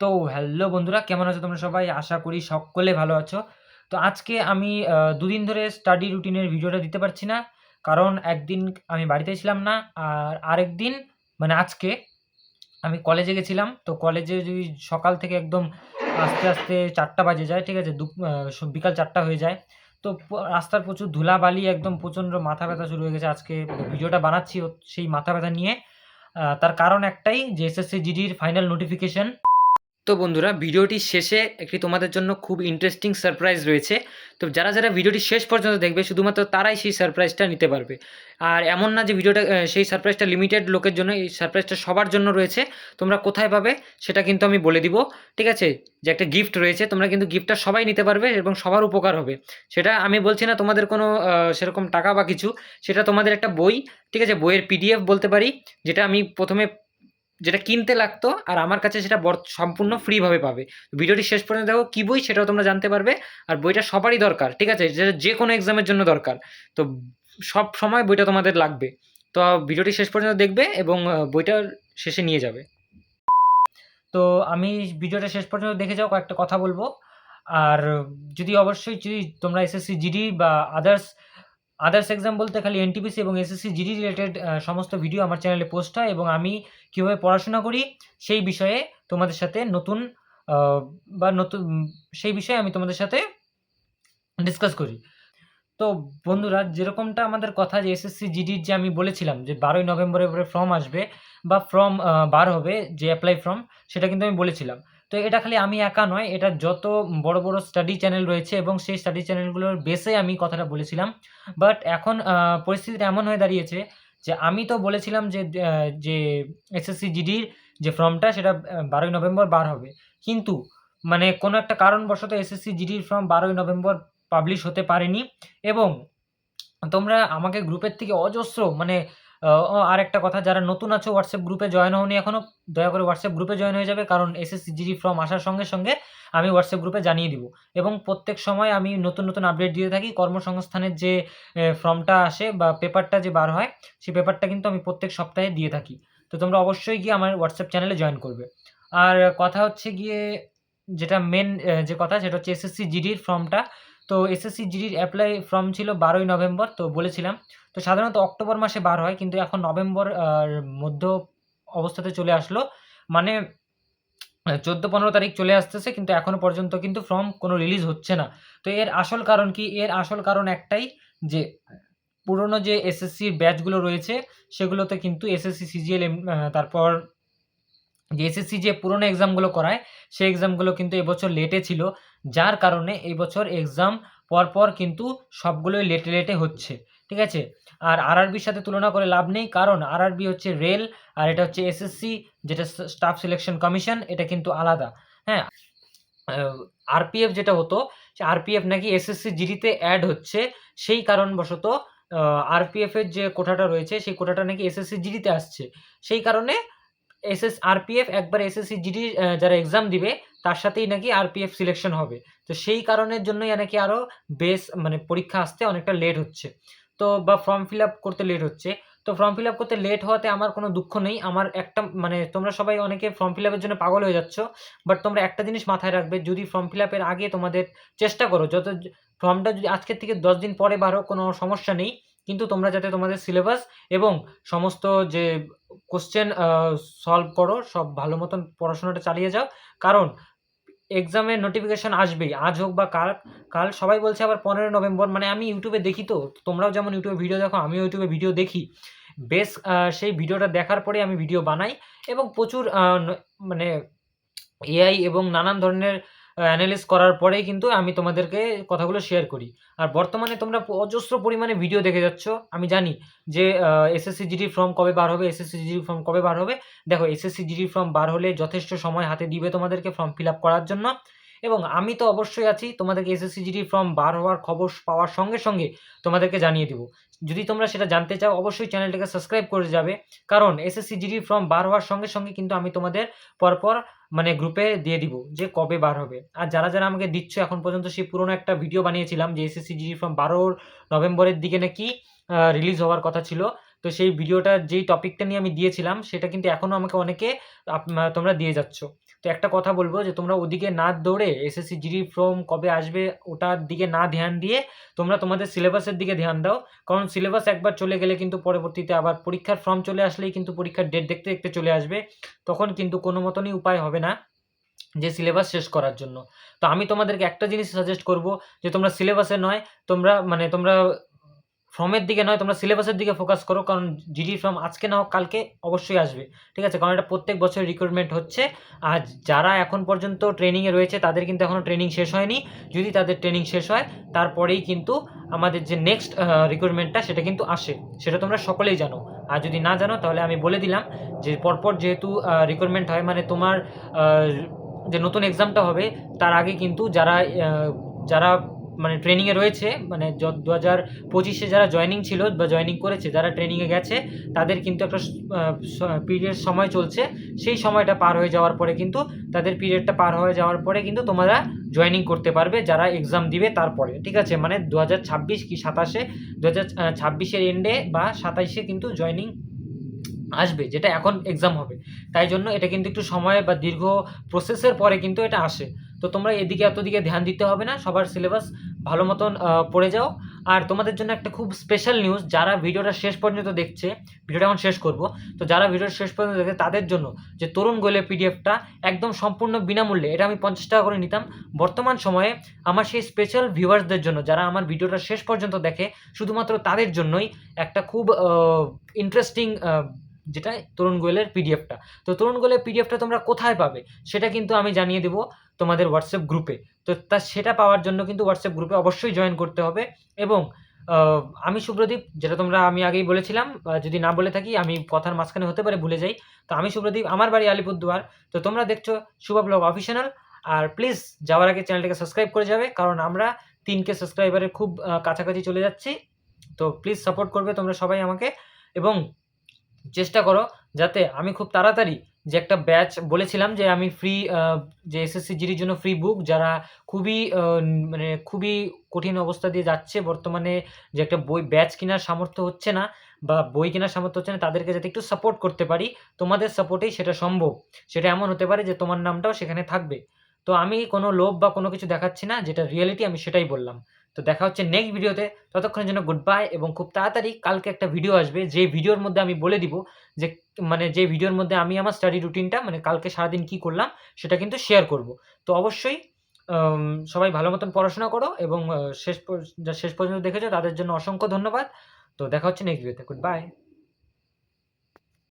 তো হ্যালো বন্ধুরা কেমন আছো তোমরা সবাই? আশা করি সকলে ভালো আছো। তো আজকে আমি দুদিন ধরে স্টাডি রুটিনের ভিডিওটা দিতে পারছি না। কারণ একদিন আমি বাড়িতে ছিলাম না। আর আরেকদিন মানে আজকে আমি কলেজে গেছিলাম। তো কলেজে যদি সকাল থেকে একদম আস্তে আস্তে চারটা বাজে যায়, ঠিক আছে? দুপ বিকাল ৪ঃ০০ হয়ে যায়। তো রাস্তার প্রচুর ধুলাবালি একদম প্রচণ্ড মাথা ব্যথা শুরু হয়ে গেছে আজকে ভিডিওটা বানাচ্ছি সেই মাথা ব্যথা নিয়ে। তার কারণ একটাই যে এসএসসি জিডির ফাইনাল নোটিফিকেশন। তো বন্ধুরা ভিডিওটি শেষে একটি তোমাদের জন্য খুব ইন্টারেস্টিং সারপ্রাইজ রয়েছে। তো যারা, যারা ভিডিওটি শেষ পর্যন্ত দেখবে শুধুমাত্র তারাই সেই সারপ্রাইজটা নিতে পারবে। আর এমন না যে ভিডিওটা সেই সারপ্রাইজটা লিমিটেড লোকের জন্য, এই সারপ্রাইজটা সবার জন্য রয়েছে। তোমরা কোথায় পাবে সেটা কিন্তু আমি বলে দিব। ঠিক আছে? যে একটা গিফট রয়েছে তোমরা কিন্তু গিফটটা সবাই নিতে পারবে এবং সবার উপকার হবে। সেটা আমি বলছি না তোমাদের কোনো সেরকম টাকা বা কিছু। সেটা তোমাদের একটা বই, ঠিক আছে? বইয়ের পিডিএফ বলতে পারি। যেটা আমি ১ম এ যেটা কিনতে লাগতো আর আমার কাছে সেটা সম্পূর্ণ ফ্রিভাবে পাবে। ভিডিওটি শেষ পর্যন্ত দেখো কী বই সেটাও তোমরা জানতে পারবে। আর বইটা সবারই দরকার। ঠিক আছে? যেটা যে কোনো এক্সামের জন্য দরকার। তো সব সময় বইটা তোমাদের লাগবে। তো ভিডিওটি শেষ পর্যন্ত দেখবে এবং বইটার শেষে নিয়ে যাবে। তো আমি ভিডিওটা শেষ পর্যন্ত দেখে যাও কয়েকটা কথা বলব আর যদি অবশ্যই যদি তোমরা এসএসসি জিডি বা আদার্স, আদার্স এক্সাম বলতে খালি এনটিপিসি এবং এসএসসি জিডি রিলেটেড সমস্ত ভিডিও আমার চ্যানেলে পোস্ট হয় এবং আমি কীভাবে পড়াশোনা করি সেই বিষয়ে তোমাদের সাথে নতুন বা নতুন সেই বিষয়ে আমি তোমাদের সাথে ডিসকাস করি। তো বন্ধুরা, যেরকমটা আমাদের কথা যে এসএসসি জিডির যে আমি বলেছিলাম যে ১২ই নভেম্বরের পরে ফর্ম আসবে বা ফর্ম বার হবে, যে অ্যাপ্লাই ফর্ম সেটা কিন্তু আমি বলেছিলাম। তো এটা খালি আমি একা নয়, এটা যত বড়, বড় স্টাডি চ্যানেল রয়েছে এবং সেই স্টাডি চ্যানেলগুলোর বেসে আমি কথাটা বলেছিলাম। বাট এখন পরিস্থিতিটা এমন হয়ে দাঁড়িয়েছে যে আমি তো বলেছিলাম যে যে এসএসসি জিডির যে ফর্মটা সেটা বারোই নভেম্বর বার হবে। কিন্তু মানে কোনো একটা কারণবশত এসএসসি জিডির ফর্ম ১২ই নভেম্বর পাবলিশ হতে পারেনি এবং তোমরা আমাকে গ্রুপের থেকে অজস্র মানে আ ও আরেকটা কথা যারা নতুন আছো হোয়াটসঅ্যাপ গ্রুপে জয়েন হওনি এখনও দয়া করে হোয়াটসঅ্যাপ গ্রুপে জয়েন হয়ে যাবে। কারণ এসএসসি জিডি ফর্ম আসার সঙ্গে, সঙ্গে আমি হোয়াটসঅ্যাপ গ্রুপে জানিয়ে দিব। এবং প্রত্যেক সময় আমি নতুন, নতুন আপডেট দিতে থাকি। কর্মসংস্থানের যে ফর্মটা আসে বা পেপারটা যে বার হয় সেই পেপারটা কিন্তু আমি প্রত্যেক সপ্তাহে দিয়ে থাকি। তো তোমরা অবশ্যই গিয়ে আমার হোয়াটসঅ্যাপ চ্যানেলে জয়েন করবে। আর কথা হচ্ছে গিয়ে যেটা অ্যা যে কথা সেটা হচ্ছে এসএসসি জিডির ফর্মটা। তো এসএসসি জিডির এপ্লাই ফর্ম ছিল ১২ই নভেম্বর তো বলেছিলাম। তো সাধারণত অক্টোবর মাসে বার হয় কিন্তু এখন নভেম্বর মধ্য অবস্থাতে চলে আসলো। মানে আ ১৪-১৫ তারিখ চলে আসতেছে কিন্তু এখনও পর্যন্ত কিন্তু ফর্ম কোনো রিলিজ হচ্ছে না। তো এর আসল কারণ কি? এর আসল কারণ একটাই যে পুরনো যে এসএসসির ব্যাচগুলো রয়েছে সেগুলোতে কিন্তু এসএসসি সিজিএল তারপর যে এসএসসি যে পুরনো এক্সামগুলো করায় সেই এক্সামগুলো কিন্তু এবছর লেটে ছিল। যার কারণে এবছর বছর এক্সাম পরপর কিন্তু সবগুলোই লেটে, লেটে হচ্ছে। ঠিক আছে? আর আরআরবির সাথে তুলনা করে লাভ নেই। কারণ আরআরবি হচ্ছে রেল আর এটা হচ্ছে এসএসসি যেটা স্টাফ সিলেকশন কমিশন, এটা কিন্তু আলাদা। হ্যাঁ? আরপিএফ যেটা হতো, সে আরপিএফ নাকি এসএসসি জিডিতে অ্যাড হচ্ছে। সেই কারণবশত আ আরপিএফ এর যে কোটাটা রয়েছে, সেই কোটাটা নাকি এসএসসি জিডিতে আসছে। সেই কারণে এসএস আরপিএফ একবার এসএসসি জিডি যারা এক্সাম দিবে, তার সাথেই নাকি আরপিএফ সিলেকশন হবে। তো সেই কারণের জন্যই নাকি আরও বেস মানে পরীক্ষা আসতে অনেকটা লেট হচ্ছে। তো বা ফর্ম ফিল আপ করতে লেট হচ্ছে। তো ফর্ম ফিল আপ করতে লেট হওয়াতে আমার কোনো দুঃখ নেই। আমার একটা মানে তোমরা সবাই অনেকে ফর্ম ফিল আপের জন্য পাগল হয়ে যাচ্ছ। বাট তোমরা একটা জিনিস মাথায় রাখবে, যদি ফর্ম ফিল আপের আগে তোমাদের চেষ্টা করো, যত ফর্মটা যদি আজকের থেকে ১০ দিন পরে বার কোনো সমস্যা নেই। কিন্তু তোমরা যাতে তোমাদের সিলেবাস এবং সমস্ত যে কোয়েশ্চেন আ সলভ করো, সব ভালো মতন পড়াশোনাটা চালিয়ে যাও। কারণ এক্সামের নোটিফিকেশান আসবেই। আজ হোক বা কাল, কাল সবাই বলছে আবার ১৫ই নভেম্বর মানে আমি ইউটিউবে দেখি তো। তোমরাও যেমন ইউটিউবে ভিডিও দেখো আমিও ইউটিউবে ভিডিও দেখি। বেশ সেই ভিডিওটা দেখার পরেই আমি ভিডিও বানাই এবং প্রচুর মানে এআই এবং নানান ধরনের আ এনালাইস করার পরেই কিন্তু আমি তোমাদেরকে কথাগুলো শেয়ার করি। আর বর্তমানে তোমরা অজস্র পরিমাণে ভিডিও দেখে যাচ্ছ। আমি জানি যে এসএসসি জিডির ফর্ম কবে বার হবে, এসএসসি জিডির ফর্ম কবে বার হবে। দেখো এসএসসি জিডির ফর্ম বার হলে যথেষ্ট সময় হাতে দিবে তোমাদেরকে ফর্ম ফিল আপ করার জন্য। এবং আমি তো অবশ্যই আছি তোমাদেরকে এসএসসি জিডির ফর্ম বার হওয়ার খবর পাওয়ার সঙ্গে, সঙ্গে তোমাদেরকে জানিয়ে দিব। যদি তোমরা সেটা জানতে চাও অবশ্যই চ্যানেলটাকে সাবস্ক্রাইব করে যাবে। কারণ এসএসসি জিডির ফর্ম বার হওয়ার সঙ্গে, সঙ্গে কিন্তু আমি তোমাদের পরপর মানে গ্রুপে দিয়ে দিব যে কবে বার হবে। আর যারা, যারা আমাকে দিচ্ছ এখন পর্যন্ত সেই পুরনো একটা ভিডিও বানিয়েছিলাম যে এসএসসি জিডি ফর্ম ১২ নভেম্বরের দিকে নাকি রিলিজ হওয়ার কথা ছিল। তো সেই ভিডিওটা যেই টপিকটা নিয়ে আমি দিয়েছিলাম, সেটা কিন্তু এখনও আমাকে অনেকে তোমরা দিয়ে যাচ্ছ। তো একটা কথা বলব যে, তোমরা ওদিকে না দৌড়ে এসএসসি জিডি ফর্ম কবে আসবে, ওটার দিকে না ধ্যান দিয়ে তোমরা তোমাদের সিলেবাসের দিকে ধ্যান দাও। কারণ সিলেবাস একবার চলে গেলে কিন্তু পরবর্তীতে আবার পরীক্ষার ফর্ম চলে আসলেই কিন্তু পরীক্ষার ডেট দেখতে দেখতে চলে আসবে। তখন কিন্তু কোনো মতনই উপায় হবে না যে সিলেবাস শেষ করার জন্য। তো আমি তোমাদেরকে একটা জিনিস সাজেস্ট করব যে, তোমরা সিলেবাসে নয়, তোমরা মানে তোমরা ফর্মের দিকে নয়, তোমরা সিলেবাসের দিকে ফোকাস করো, কারণ জিডি ফর্ম আজকে না হোক, কালকে অবশ্যই আসবে। ঠিক আছে? কারণ এটা প্রত্যেক বছর রিক্রুটমেন্ট হচ্ছে। আর যারা এখন পর্যন্ত ট্রেনিংয়ে রয়েছে, তাদের কিন্তু এখনও ট্রেনিং শেষ হয়নি। যদি তাদের ট্রেনিং শেষ হয়, তারপরেই কিন্তু আমাদের যে নেক্সট রিক্রুটমেন্টটা সেটা কিন্তু আসে। সেটা তোমরা সকলেই জানো। আর যদি না জানো, তাহলে আমি বলে দিলাম যে, পরপর যেহেতু রিক্রুটমেন্ট হয় মানে তোমার যে নতুন এক্সামটা হবে, তার আগে কিন্তু যারা যারা মানে ট্রেনিংয়ে রয়েছে মানে দু হাজার পঁচিশে যারা জয়েনিং ছিল বা জয়েনিং করেছে, যারা ট্রেনিংয়ে গেছে, তাদের কিন্তু একটা পিরিয়ড সময় চলছে। সেই সময়টা পার হয়ে যাওয়ার পরে কিন্তু তাদের পিরিয়ডটা পার হয়ে যাওয়ার পরে কিন্তু তোমরা জয়েনিং করতে পারবে, যারা এক্সাম দিবে তারপরে। ঠিক আছে? মানে দু হাজার ছাব্বিশ কি সাতাশে? দু হাজার ছাব্বিশের এন্ডে বা সাতাইশে কিন্তু জয়েনিং আসবে, যেটা এখন এক্সাম হবে। তাই জন্য এটা কিন্তু একটু সময় বা দীর্ঘ প্রসেসের পরে কিন্তু এটা আসে। তো তোমরা এদিকে এত দিকে ধ্যান দিতে হবে না, সবার সিলেবাস ভালো মতন পড়ে যাও। আর তোমাদের জন্য একটা খুব স্পেশাল নিউজ যারা ভিডিওটা শেষ পর্যন্ত দেখছে, ভিডিওটা এখন শেষ করব, তো যারা ভিডিওটা শেষ পর্যন্ত দেখে তাদের জন্য যে তরুণ গোলের পিডিএফটা একদম সম্পূর্ণ বিনামূল্যে, এটা আমি পঞ্চাশ টাকা করে নিতাম। বর্তমান সময়ে আমার সেই স্পেশাল ভিউয়ার্সদের জন্য, যারা আমার ভিডিওটা শেষ পর্যন্ত দেখে, শুধুমাত্র তাদের জন্যই একটা খুব ইন্টারেস্টিং যেটা তরুণ গোয়েলের পিডিএফটা তো তরুণ গোয়েলের পিডিএফটা তোমরা কোথায় পাবে? সেটা কিন্তু আমি জানিয়ে দেবো তোমাদের হোয়াটসঅ্যাপ গ্রুপে তো তা সেটা পাওয়ার জন্য কিন্তু হোয়াটসঅ্যাপ গ্রুপে অবশ্যই জয়েন করতে হবে এবং আমি সুব্রদীপ, যেটা তোমরা আমি আগেই বলেছিলাম যদি না বলে থাকি আমি কথার মাঝখানে হতে পারে ভুলে যাই। তো আমি সুব্রদীপ, আমার বাড়ি আলিপুরদুয়ার। তো তোমরা দেখছ শুভ ব্লগ অফিসিয়াল আর প্লিজ যাওয়ার আগে চ্যানেলটাকে সাবস্ক্রাইব করে যাবে, কারণ আমরা তিনকে সাবস্ক্রাইবারের খুব কাছাকাছি চলে যাচ্ছি। তো প্লিজ সাপোর্ট করবে তোমরা সবাই আমাকে। এবং চেষ্টা করো যাতে আমি খুব তাড়াতাড়ি যে একটা ব্যাচ বলেছিলাম যে আমি ফ্রি যে এসএসসি জিডির জন্য ফ্রি বুক যারা খুবই মানে খুবই কঠিন অবস্থা দিয়ে যাচ্ছে বর্তমানে যে একটা বই, ব্যাচ কেনার সামর্থ্য হচ্ছে না বা বই কেনার সামর্থ্য হচ্ছে না, তাদেরকে যাতে একটু সাপোর্ট করতে পারি। তোমাদের সাপোর্টেই সেটা সম্ভব। সেটা এমন হতে পারে যে তোমার নামটাও সেখানে থাকবে। তো আমি কোনো লোভ বা কোনো কিছু দেখাচ্ছি না, যেটা রিয়েলিটি আমি সেটাই বললাম। তো দেখা হচ্ছে নেক্সট ভিডিওতে ততক্ষণের জন্য গুড বাই এবং খুব তাড়াতাড়ি কালকে একটা ভিডিও আসবে, যে ভিডিওর মধ্যে আমি বলে দিব যে মানে যে ভিডিওর মধ্যে আমি আমার স্টাডি রুটিনটা মানে কালকে সারাদিন কি করলাম, সেটা কিন্তু শেয়ার করব। তো অবশ্যই সবাই ভালো মতন পড়াশোনা করো এবং শেষ শেষ পর্যন্ত দেখেছ, তাদের জন্য অসংখ্য ধন্যবাদ। তো দেখা হচ্ছে নেক্সট ভিডিওতে গুড বাই